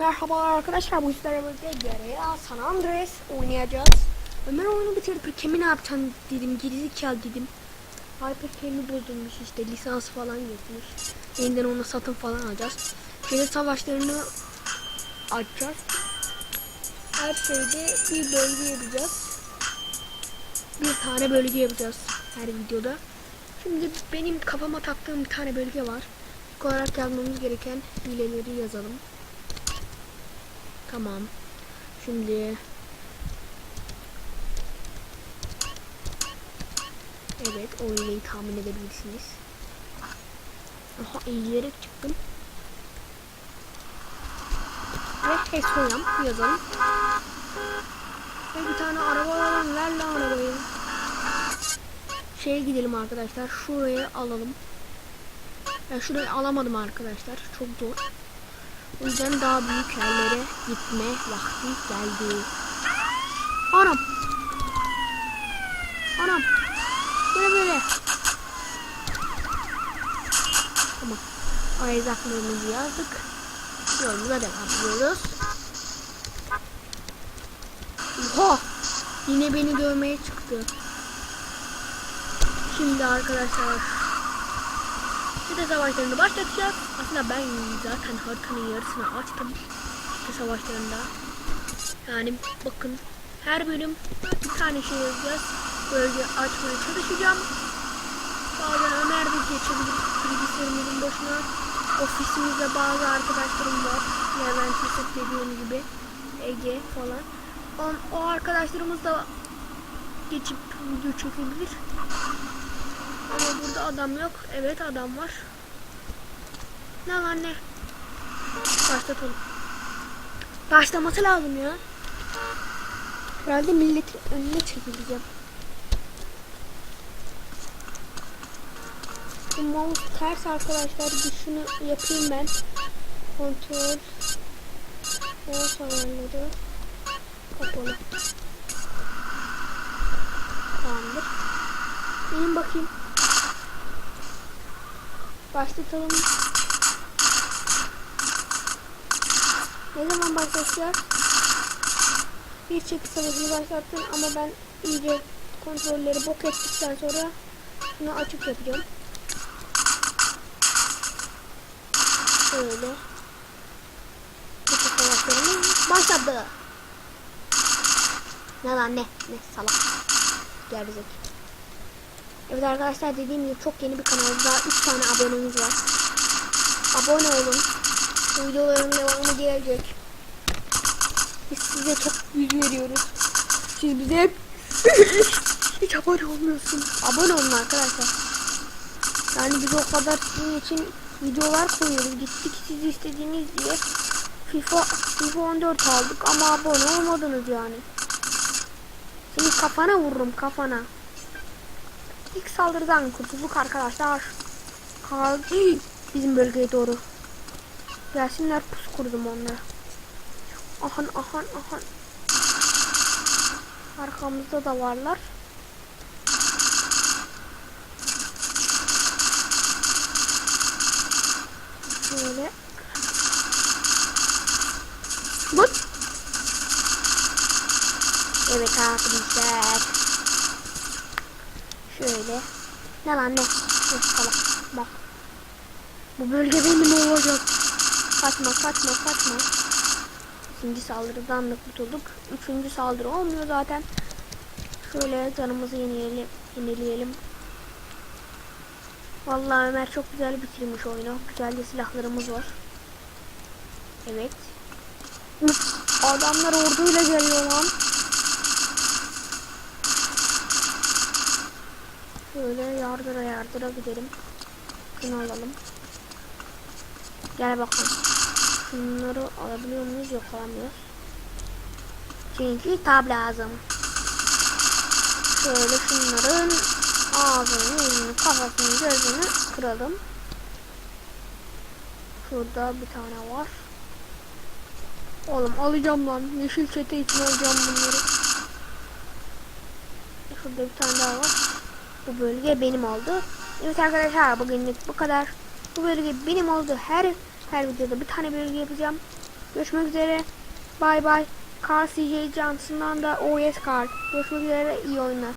Merhaba arkadaşlar bu sizlerle birlikte GTA San Andreas oynayacağız. Ömer oyunu bitirdi peki ne yapacaksın dedim gerizekalı dedim. Hypercame'i bozulmuş işte lisans falan yetmiş. Yeniden onu satın falan alacağız. Şehir savaşlarını açacağız. Her şeyde bir bölge yapacağız. Bir tane bölge yapacağız her videoda. Şimdi benim kafama taktığım bir tane bölge var. İlk olarak yazmamız gereken hileleri yazalım. Tamam. Şimdi Evet, o iğneyi tahmin edebilirsiniz. Aha, eğilerek çıktım. Ve Hesoyam yazalım. Ve bir tane araba alalım. Ver lan arabayı. Şeye gidelim arkadaşlar. Şuraya alalım. Ya şurayı alamadım arkadaşlar. Çok zor. O yüzden daha büyük yerlere gitme vakti geldi. Anam. Anam. Böyle böyle. Tamam. O erzaklarımızı yazdık. Yolumuza devam ediyoruz. Oha. Yine beni dövmeye çıktı. Şimdi arkadaşlar Site savaşlarını başlatacağız. Aslında ben zaten haritanın yarısını açtım. Site savaşlarında. Yani bakın her bölüm bir tane şey yazacağız. Böylece açmaya çalışacağım. Bazen Ömer de geçebilir bilgisayarımızın başına. Ofisimizde bazı arkadaşlarım var. Levent Yusuf dediğim gibi. Ege falan. O, o arkadaşlarımız da geçip video çekebilir. Ama burada adam yok. Evet adam var. Ne lan ne? Başlatalım. Başlaması lazım ya. Herhalde milletin önüne çekileceğim. Bu mouse ters arkadaşlar. Bir şunu yapayım ben. Kontrol. Mouse ayarları. Kapalı. Tamamdır. İnin bakayım. Başlatalım. Ne zaman başlatacağız? Bir çekiş savaşını başlattım ama ben iyice kontrolleri bok ettikten sonra şunu açık yapacağım. Şöyle. Çekiş savaşlarımız başladı. Ne lan ne? Ne salak. Gerizek. Evet arkadaşlar dediğim gibi çok yeni bir kanal. Daha 3 tane abonemiz var. Abone olun. Bu videoların devamı gelecek. Biz size çok bilgi veriyoruz. Siz bize hep hiç abone olmuyorsunuz. Abone olun arkadaşlar. Yani biz o kadar sizin için videolar koyuyoruz. Gittik siz istediğiniz diye FIFA, FIFA 14 aldık ama abone olmadınız yani. Senin kafana vururum kafana. İlk saldırıdan kurtulduk arkadaşlar. Kaldı bizim bölgeye doğru. Gelsinler pus kurdum onlara. Ahan ahan ahan. Arkamızda da varlar. Şöyle. But. Evet arkadaşlar. Şöyle. Ne lan ne? Salak. Bak. Bu bölge benim olacak. Kaçma kaçma kaçma. İkinci saldırıdan da kurtulduk. Üçüncü saldırı olmuyor zaten. Şöyle canımızı yenileyelim. yenileyelim. Vallahi Ömer çok güzel bitirmiş oyunu. Güzel de silahlarımız var. Evet. Adamlar orduyla geliyor lan. Şöyle yardıra yardıra gidelim. Şunu alalım. Gel bakalım. Şunları alabiliyor muyuz? Yok alamıyoruz. Çünkü tab lazım. Şöyle şunların ağzını, yüzünü, kafasını, gözünü kıralım. Şurada bir tane var. Oğlum alacağım lan. Yeşil çete için alacağım bunları. Şurada bir tane daha var. Bu bölge benim oldu. Evet arkadaşlar bugünlük bu kadar. Bu bölge benim oldu. Her her videoda bir tane bölge yapacağım. Görüşmek üzere. Bay bay. Car CJ Johnson'dan da OS Car. Görüşmek üzere. iyi oyunlar.